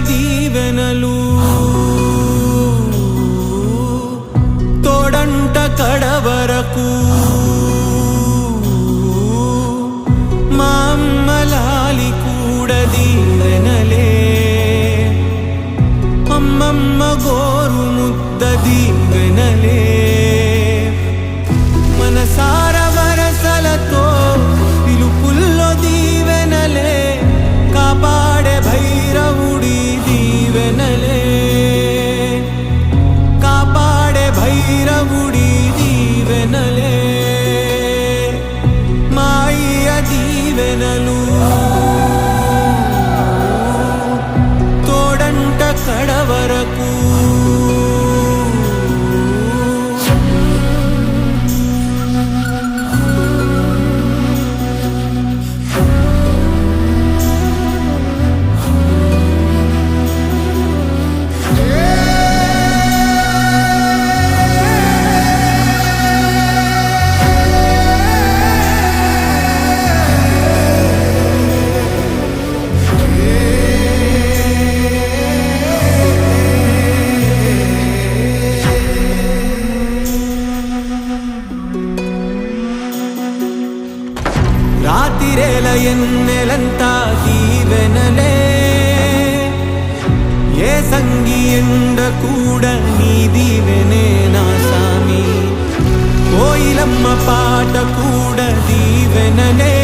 దీవెనలు దీవెనలు రాతిరేల ఎన్నెలంతా దీవెనలే. ఏ సంగి ఎండ కూడా నీ దీవెనే నా సామి. కోయిలమ్మ పాట కూడా దీవెనలే.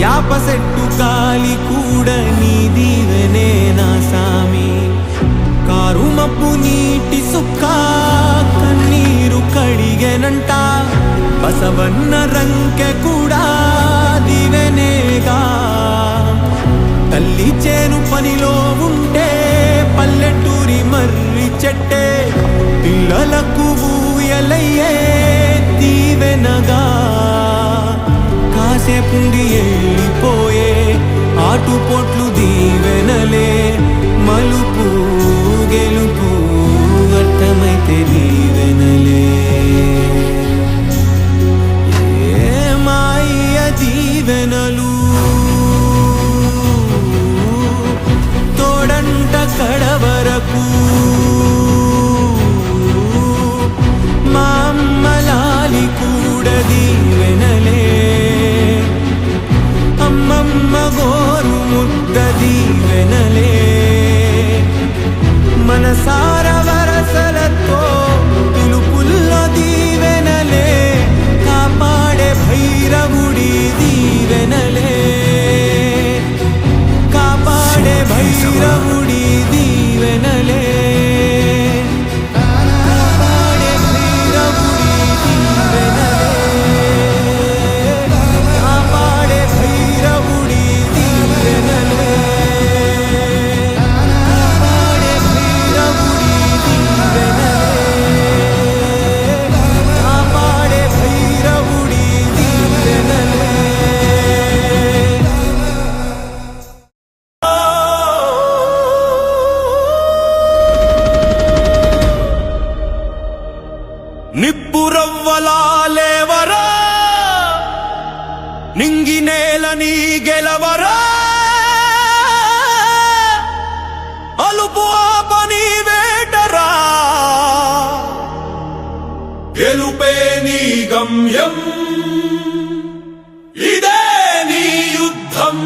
యాప చెట్టు కాలి కూడా నీ దీవెనే నా సామి. కారు మబ్బు నీటి సుక్క కన్నీరు కడిగెనంట. బసవన్న రంకె తల్లి చేను పనిలో ఉంటే పల్లెటూరి మర్రి చెట్టే పిల్లలకు ఊయలయ్యే దీవెనగా. కాసేపుండి వెళ్ళిపోయే ఆటుపోట్లు aku నిబ్బురవ్వలాలేవరా నింగి నేల నీ గెలవరా? అలుపు ఆపని వేటరా? గెలుపే నీ గమ్యం. ఇదే నీ యుద్ధం.